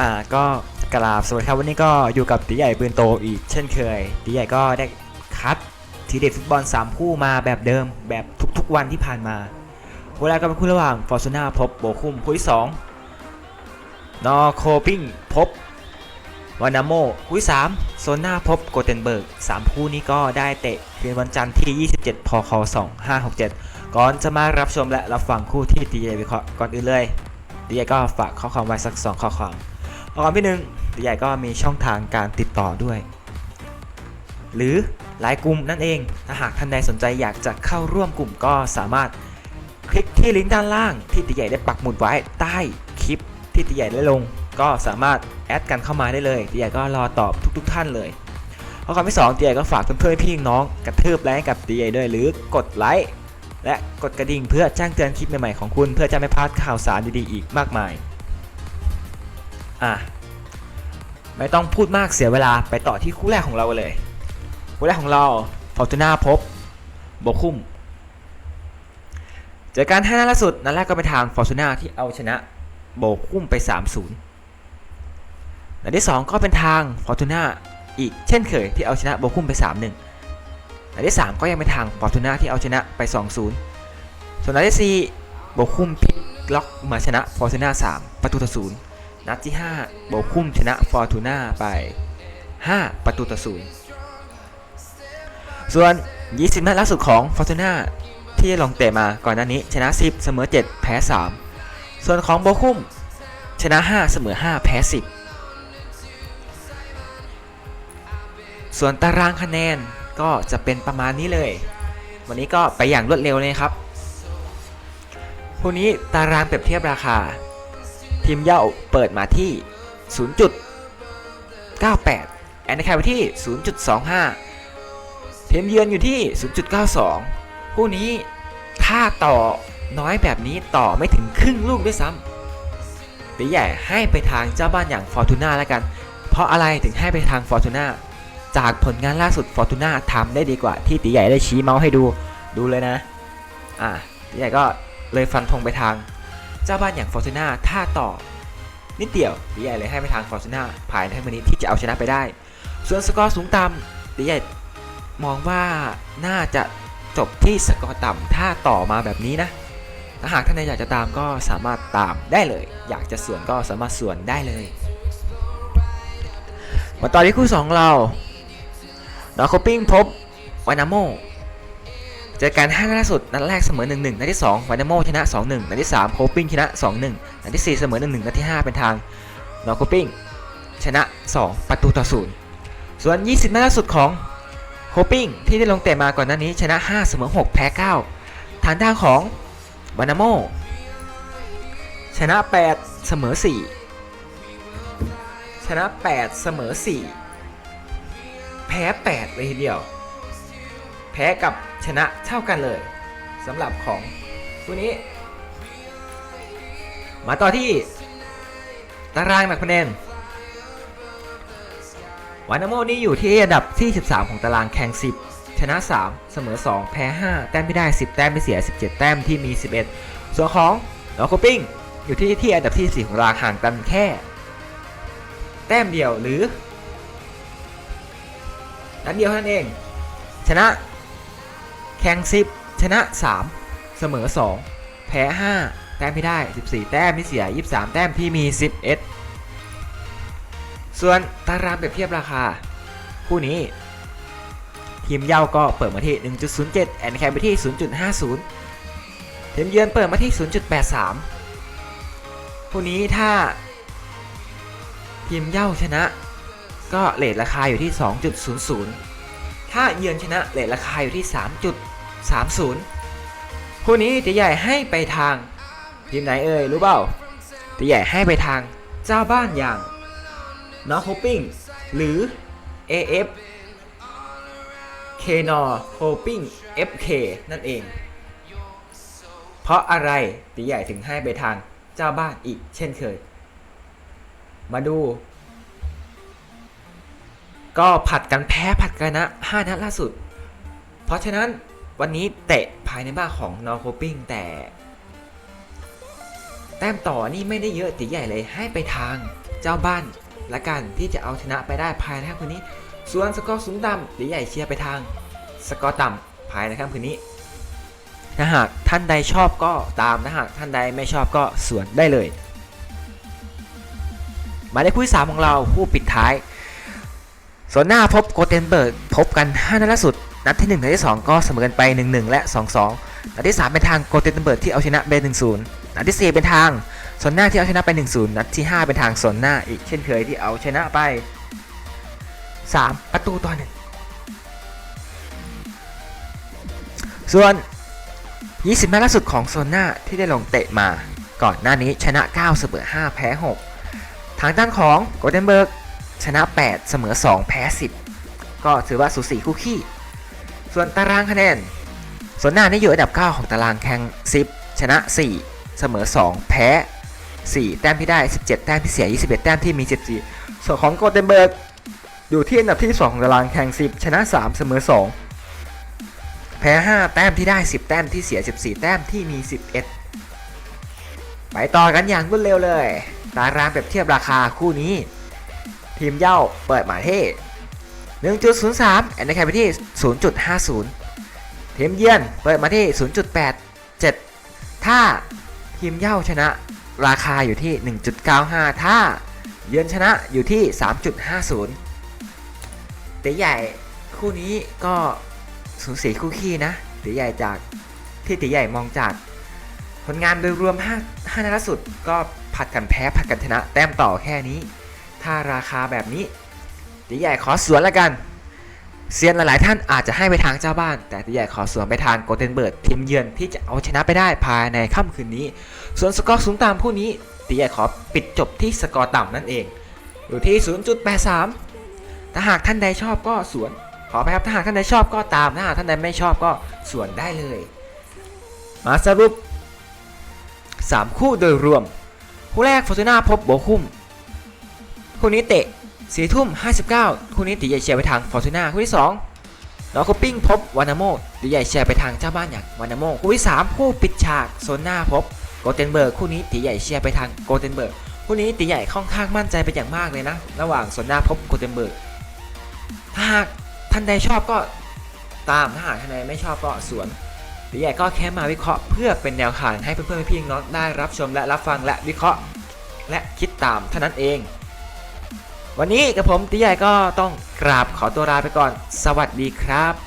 อ่าก็กราบสวัสดีครับวันนี้ก็อยู่กับตีใหญ่ปืนโตอีกเช่นเคยตีใหญ่ก็ได้คัดทีเด็ดฟุตบอล 3 คู่มาแบบเดิมแบบทุกๆวันที่ผ่านมาเวลาก็เป็นคู่ระหว่างฟอร์ซูน่าพบโบคุมคู่ที่2นอโคปิ้งพบวานาโมคู่ที่3โซน่าพบโกเทนเบิร์ก 3 คู่นี้ก็ได้เตะคืนวันจันทร์ที่ 27 พค 2567 ก่อนจะมารับชมและรับฟังคู่ที่ตีใหญ่วิเคราะห์ก่อนอื่นเลยตีใหญ่ก็ฝากข้อความไว้สักสองข้อความ ข้อความที่หนึ่งตีใหญ่ก็มีช่องทางการติดต่อด้วย หรือหลายกลุ่มนั่นเอง ถ้าหากท่านใดสนใจอยากจะเข้าร่วมกลุ่มก็สามารถคลิกที่ลิงก์ด้านล่างที่ตีใหญ่ได้ปักหมุดไว้ใต้คลิปที่ตีใหญ่ได้ลง ก็สามารถแอดกันเข้ามาได้เลยตีใหญ่ก็รอตอบทุก ๆ ท่านเลยข้อความที่สองตีใหญ่ก็ฝากเพื่อนๆพี่น้องกระทืบไลค์กับตีใหญ่ด้วยหรือกดไลค์และกดกระดิ่งเพื่อแจ้งเตือนคลิปใหม่ๆของคุณ เพื่อจะไม่พลาดข่าวสารดีๆอีกมากมายอะ ไม่ต้องพูดมากเสียเวลาไปต่อที่คู่แรกของเราเลย คู่แรกของเราฟอร์ตูน่าพบโบคุมเจอกันห้านล่าสุดนัดแรกก็ไปทางฟอร์ตูน่าที่เอาชนะโบคุมไป 3-0นัดที่ 2 ก็เป็นทางฟอร์ตูน่าอีกเช่นเคยที่เอาชนะโบคุมไป 3-1นัดที่ 3 ก็ยังเป็นทางฟอร์ตูน่าที่เอาชนะไป 2-0 ส่วนนัดที่4โบคุมพลิกล็อกมาชนะฟอร์ตูน่า3ประตูต่อ0 นัดที่ 5 โบคุ้มชนะฟอร์ตูน่าไป 5 ประตูต่อศูนย์ส่วน 20 นัดล่าสุดของฟอร์ตูน่าที่ลงเตะมาก่อนหน้านี้ชนะ 10 เสมอ 7 แพ้ 3 ส่วนของโบคุ้มชนะ 5 เสมอ 5 แพ้ 10 ส่วนตารางคะแนนก็จะเป็นประมาณนี้เลย วันนี้ก็ไปอย่างรวดเร็วเลยครับพวกนี้ตารางเปรียบเทียบราคา ทีมเย่าเปิดมาที่ 0.98 แอนด์แคร์ไปที่ 0.25 ทีมเยือนอยู่ที่ 0.92 คู่นี้ถ้าต่อน้อยแบบนี้ต่อไม่ถึงครึ่งลูกด้วยซ้ำตีใหญ่ให้ไปทางเจ้าบ้านอย่างฟอร์ตูน่าแล้วกัน เพราะอะไรถึงให้ไปทางฟอร์ตูน่าจากผลงานล่าสุดฟอร์ตูน่าทำได้ดีกว่าที่ตีใหญ่ได้ชี้เมาส์ให้ดูดูเลยนะ อะตีใหญ่ก็เลยฟันธงไปทาง เจ้าบ้านอย่างฟอร์ตูน่าถ้าต่อ นิดเดียวตีใหญ่เลยให้ไปทางฟอร์ตูน่าภายในวันนี้ที่จะเอาชนะไปได้ ส่วนสกอร์สูงต่ำตีใหญ่มองว่าน่าจะจบที่สกอร์ต่ำถ้าต่อมาแบบนี้นะถ้าหากท่านใดอยากจะตามก็สามารถตามได้เลย อยากจะสวนก็สามารถสวนได้เลยมาต่อที่คู่สองเรานอโคปิ้งพบวานาโม เจอกัน5นัดล่าสุด นัดแรกเสมอ 1-1 นัดที่2วานาโมชนะ 2-1 นัดที่3โคปิ้งชนะ 2-1 นัดที่ 4 เสมอ 1-1 นัดที่ 5 เป็นทางนอโคปิ้งชนะ 2 ประตูต่อ0ส่วน 20 นัดล่าสุดของโคปิ้งที่ได้ลงเตะมาก่อนหน้านี้ชนะ 5 เสมอ 6 แพ้ 9 ฐานทางของวานาโมชนะ 8 เสมอ 4 ชนะ 8 เสมอ 4 แพ้ 8 เลยทีเดียว แพ้กับ ชนะเท่ากันเลยสำหรับของคู่นี้ มาต่อที่ ตารางหนักคะแนนวานาโมนี่อยู่ที่อันดับที่ 13 ของตารางแข่ง 10 ชนะ 3 เสมอ 2 แพ้ 5 แต้มไม่ได้ 10 แต้มไม่เสีย 17 แต้มที่มี 11 ส่วนของลอโคปิ้งอยู่ที่ที่อันดับที่ 4 ของตารางห่างกันแค่ แต้มเดียวหรือ นัดเดียวเท่านั้นเอง ชนะ ข่ง 10 ชนะ 3 เสมอ 2 แพ้ 5 แต้มไม่ได้ 14 แต้มไม่เสีย 23 แต้มที่มี 11 ส่วนตารางเปรียบเทียบราคา คู่นี้ ทีมเย่าก็เปิดมาที่ 1.07 แอนด์แคมไปที่ 0.50 ทีมเยือนเปิดมาที่ 0.83 คู่นี้ถ้า ทีมเย่าชนะก็เลทราคาอยู่ที่ 2.00 ถ้าเยือนชนะเลทราคาอยู่ที่ 30คู่นี้ตีใหญ่ให้ไปทางทีมไหนเอ่ยรู้เปล่าตีใหญ่ให้ไปทางเจ้าบ้านอย่างนอ h โ p ปิ้งหรือ AF k n o h o p i n g FK นั่นเอง เพราะอะไรตีใหญ่ถึงให้ไปทางเจ้าบ้านอีกเช่นเคย มาดู ก็ผัดกันแพ้ผัดกันนะ5นัดล่าสุด เพราะฉะนั้น วันนี้เตะภายในบ้านของนอร์โคปิ้งแต่ แต้มต่อนี่ไม่ได้เยอะตีใหญ่เลยให้ไปทางเจ้าบ้านละกันที่จะเอาชนะไปได้ภายในค่ำคืนนี้ ส่วนสกอร์สูงต่ำตีใหญ่เชียร์ไปทาง สกอร์ต่ำภายในค่ำคืนนี้ถ้าหากท่านใดชอบก็ตามถ้าหากท่านใดไม่ชอบก็สวนได้เลยหมายเลขคู่ที่สามของเราคู่ปิดท้ายส่วนหน้าพบโกเทนเบิร์กพบกัน 5 นัดล่าสุด นัดที่1นัดที่ 2 ก็เสมอกันไป 1-1 และ 2-2 นัดที่ 3 เป็นทางโกเทนเบิร์กที่เอาชนะเบน1-0 นัดที่ 4 เป็นทางส่วนหน้าที่เอาชนะไป 1-0 นัดที่ 5 เป็นทางส่วนหน้าอีกเช่นเคยที่เอาชนะไป 3 ประตูต่อหนึ่งส่วน 20นัดล่าสุดของโซนหน้าที่ได้ลงเตะมาก่อนหน้านี้ชนะ9เสมอ5แพ้ 6 ทางด้านของโกลเดนเบิร์กชนะ 8 เสมอ 2 แพ้ 10 ก็ถือว่าสูสีคู่ขี้ ส่วนตารางคะแนนโซนหน้านี่อยู่อันดับ 9 ของตารางแข่ง 10 ชนะ 4 เสมอ 2 แพ้ 4 แต้มที่ได้ 17 แต้มที่เสีย 21 แต้มที่มี 14 ส่วนของโกลเดนเบิร์กอยู่ที่อันดับที่ 2 ของตารางแข่ง 10 ชนะ 3 เสมอ 2 แพ้ 5 แต้มที่ได้ 10 แต้มที่เสีย 14 แต้มที่มี 11 ไปต่อกันอย่างรวดเร็วเลย ตารางเปรียบเทียบราคาคู่นี้ ทีมเย้าเปิดหมาเท่ 1.03แอนด์แคปไปที่ 0.50 ทีมเยือนเปิดมาที่ 0.87 ถ้าทีมเย้าชนะราคาอยู่ที่ 1.95 ถ้าเยือนชนะอยู่ที่ 3.50ตีใหญ่คู่นี้ก็สูสีคู่ขี้นะตีใหญ่จากที่ตีใหญ่มองจาก ผลงานโดยรวม 5 5นัดล่าสุดก็ผัดกันแพ้ผัดกันชนะ แต้มต่อแค่นี้ ถ้าราคาแบบนี้ ตีใหญ่ขอสวนละกันเซียนหลาย ๆ ท่านอาจจะให้ไปทางเจ้าบ้าน แต่ตีใหญ่ขอสวนไปทางโกลเทนเบิร์ดทีมเยือนที่จะเอาชนะไปได้ภายในค่ำคืนนี้ ส่วนสกอร์สูงตามผู้นี้ตีใหญ่ขอปิดจบที่สกอร์ต่ำนั่นเอง อยู่ที่ 0.83 ถ้าหากท่านใดชอบก็สวน ขอไปครับถ้าหากท่านใดชอบก็ตามถ้าหากท่านใดไม่ชอบก็สวนได้เลย มาสรุป 3 คู่โดยรวม คู่แรกฟอร์ตูน่าพบโบคุมคู่นี้เตะ 4ทุ่ม59คู่นี้ตีใหญ่เชียร์ไปทางฟอร์ตูน่าคู่ที่2นอโคปิ้งพบวานาโมตีใหญ่เชียร์ไปทางเจ้าบ้านอย่างวานาโมคู่ที่3คู่ปิดฉากโซนหน้าพบโกเทนเบิร์กคู่นี้ตีใหญ่เชียร์ไปทางโกเทนเบิร์กคู่นี้ตีใหญ่ค่อนข้างมั่นใจเป็นอย่างมากเลยนะ ระหว่างโซนหน้าพบโกเทนเบิร์กถ้าหากท่านใดชอบก็ตามถ้าหากท่านใดไม่ชอบก็สวนตีใหญ่ก็แค่มาวิเคราะห์เพื่อเป็นแนวทางให้เพื่อนๆพี่ๆน้องได้รับชมและรับฟังและวิเคราะห์ และคิดตามเท่านั้นเอง วันนี้กับผมตีใหญ่ก็ต้องกราบขอตัวลาไปก่อน สวัสดีครับ